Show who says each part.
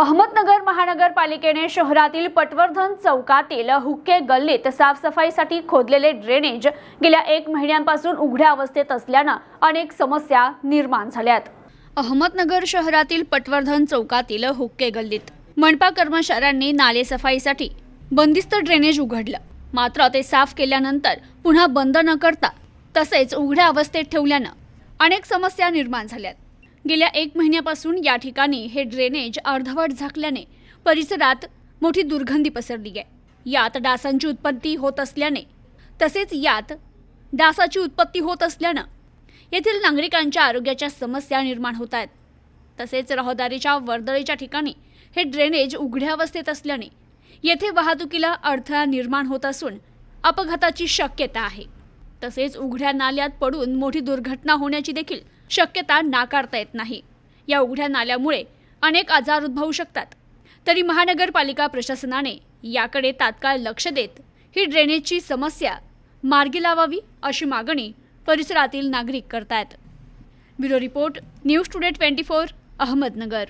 Speaker 1: अहमदनगर महानगरपालिकेने शहरातील पटवर्धन चौकातील हुक्के गल्लीत साफसफाईसाठी खोदलेले ड्रेनेज गेल्या एक महिन्यांपासून उघड्या अवस्थेत असल्यानं अनेक समस्या निर्माण झाल्यात. अहमदनगर शहरातील पटवर्धन चौकातील हुक्के गल्लीत मनपा कर्मचाऱ्यांनी नाले सफाईसाठी बंदिस्त ड्रेनेज उघडलं. मात्र ते साफ केल्यानंतर पुन्हा बंद न करता तसेच उघड्या अवस्थेत ठेवल्यानं अनेक समस्या निर्माण झाल्यात. गेल्या एक महिन्यापासून या ठिकाणी हे ड्रेनेज अर्धवट झाकल्याने परिसरात मोठी दुर्गंधी पसरली आहे. यात डासांची उत्पत्ती होत असल्याने तसेच यात डासाची उत्पत्ती होत असल्यानं येथील नागरिकांच्या आरोग्याच्या समस्या निर्माण होत आहेत. तसेच रहदारीच्या वर्दळीच्या ठिकाणी हे ड्रेनेज उघड्या अवस्थेत असल्याने येथे वाहतुकीला अडथळा निर्माण होत असून अपघाताची शक्यता आहे. तसेच उघड्या नाल्यात पडून मोठी दुर्घटना होण्याची देखील शक्यता नाकारता येत नाही. या उघड्या नाल्यामुळे अनेक आजार उद्भवू शकतात. तरी महानगरपालिका प्रशासनाने याकडे तात्काळ लक्ष देत ही ड्रेनेजची समस्या मार्गी लावावी अशी मागणी परिसरातील नागरिक करतायत. Bureau report news today twenty four Ahmednagar.